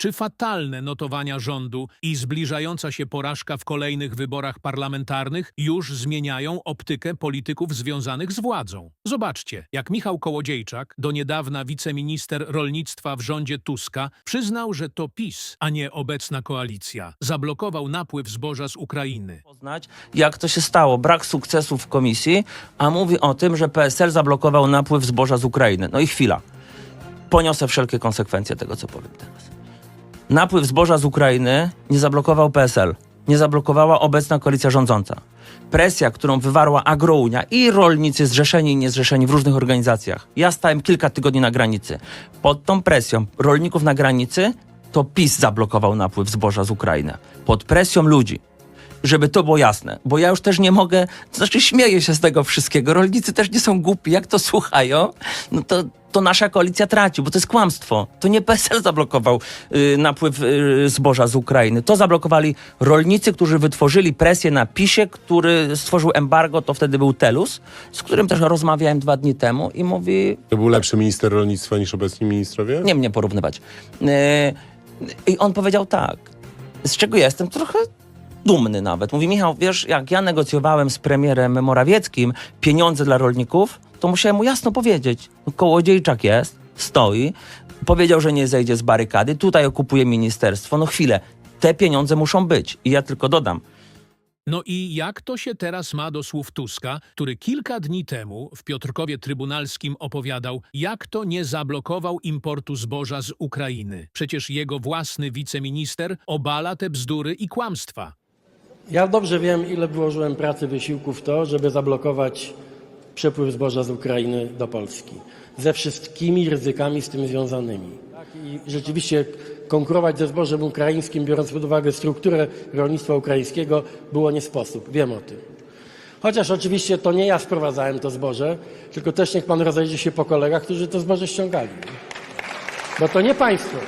Czy fatalne notowania rządu i zbliżająca się porażka w kolejnych wyborach parlamentarnych już zmieniają optykę polityków związanych z władzą? Zobaczcie, jak Michał Kołodziejczak, do niedawna wiceminister rolnictwa w rządzie Tuska, przyznał, że to PiS, a nie obecna koalicja, zablokował napływ zboża z Ukrainy. poznać, jak to się stało. Brak sukcesu w komisji, a mówi o tym, że PSL zablokował napływ zboża z Ukrainy. No i chwila. Poniosę wszelkie konsekwencje tego, co powiem teraz. Napływ zboża z Ukrainy nie zablokował PSL. Nie zablokowała obecna koalicja rządząca. Presja, którą wywarła Agrounia i rolnicy zrzeszeni i niezrzeszeni w różnych organizacjach. Ja stałem kilka tygodni na granicy. Pod tą presją rolników na granicy to PiS zablokował napływ zboża z Ukrainy. Pod presją ludzi żeby to było jasne, bo ja już też nie mogę, to znaczy śmieję się z tego wszystkiego, rolnicy też nie są głupi, jak to słuchają, no to, to nasza koalicja traci, bo to jest kłamstwo. To nie PSL zablokował y, napływ y, zboża z Ukrainy, to zablokowali rolnicy, którzy wytworzyli presję na PiSie, który stworzył embargo, to wtedy był Telus, z którym też rozmawiałem dwa dni temu i mówi, To był lepszy minister rolnictwa niż obecni ministrowie? nie mnie porównywać. E, I on powiedział tak, z czego ja jestem trochę dumny nawet. Mówi, Michał, wiesz, jak ja negocjowałem z premierem Morawieckim pieniądze dla rolników, to musiałem mu jasno powiedzieć, no, Kołodziejczak jest, stoi, powiedział, że nie zejdzie z barykady, tutaj okupuje ministerstwo, no chwilę, te pieniądze muszą być. I ja tylko dodam, No i jak to się teraz ma do słów Tuska, który kilka dni temu w Piotrkowie Trybunalskim opowiadał, jak to nie zablokował importu zboża z Ukrainy? Przecież jego własny wiceminister obala te bzdury i kłamstwa. Ja dobrze wiem, ile włożyłem pracy, wysiłku w to, żeby zablokować przepływ zboża z Ukrainy do Polski. Ze wszystkimi ryzykami z tym związanymi. Tak, I rzeczywiście konkurować ze zbożem ukraińskim, biorąc pod uwagę strukturę rolnictwa ukraińskiego, było nie sposób. Wiem o tym. Chociaż oczywiście to nie ja sprowadzałem to zboże, tylko też niech pan rozejdzie się po kolegach, którzy to zboże ściągali. Bo to nie państwo.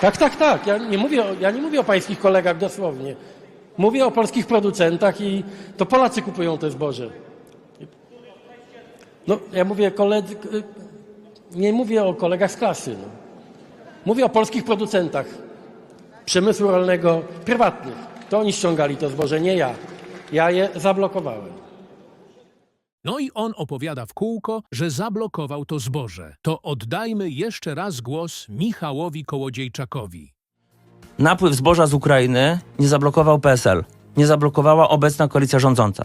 Tak, tak, tak. Ja nie mówię o, ja nie mówię o pańskich kolegach dosłownie. Mówię o polskich producentach i to Polacy kupują te zboże. No, ja mówię koledzy, nie mówię o kolegach z klasy. No. Mówię o polskich producentach przemysłu rolnego prywatnych. To oni ściągali to zboże, nie ja. Ja je zablokowałem. No i on opowiada w kółko, że zablokował to zboże. To oddajmy jeszcze raz głos Michałowi Kołodziejczakowi. napływ zboża z Ukrainy nie zablokował PSL. Nie zablokowała obecna koalicja rządząca.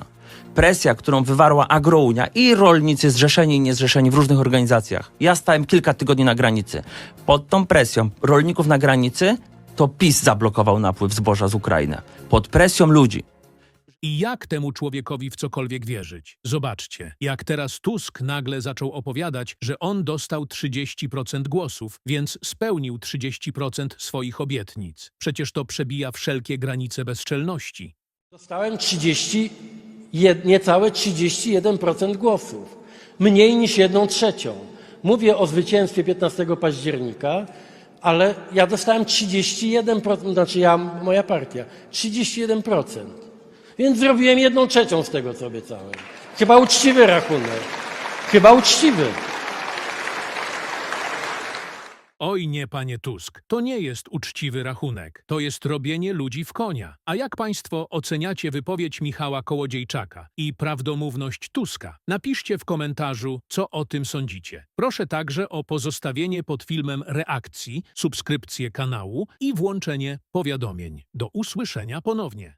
Presja, którą wywarła Agrounia i rolnicy zrzeszeni i niezrzeszeni w różnych organizacjach. Ja stałem kilka tygodni na granicy. Pod tą presją rolników na granicy to PiS zablokował napływ zboża z Ukrainy. Pod presją ludzi. I jak temu człowiekowi w cokolwiek wierzyć? Zobaczcie, jak teraz Tusk nagle zaczął opowiadać, że on dostał 30% głosów, więc spełnił 30% swoich obietnic. Przecież to przebija wszelkie granice bezczelności. Dostałem 30, jed, niecałe 31% głosów. Mniej niż jedną trzecią. Mówię o zwycięstwie 15 października, ale ja dostałem 31%, znaczy ja, moja partia, 31%. Więc zrobiłem jedną trzecią z tego, co obiecałem. Chyba uczciwy rachunek. Chyba uczciwy. Oj nie, panie Tusk, to nie jest uczciwy rachunek. To jest robienie ludzi w konia. A jak państwo oceniacie wypowiedź Michała Kołodziejczaka i prawdomówność Tuska? Napiszcie w komentarzu, co o tym sądzicie. Proszę także o pozostawienie pod filmem reakcji, subskrypcję kanału i włączenie powiadomień. Do usłyszenia ponownie.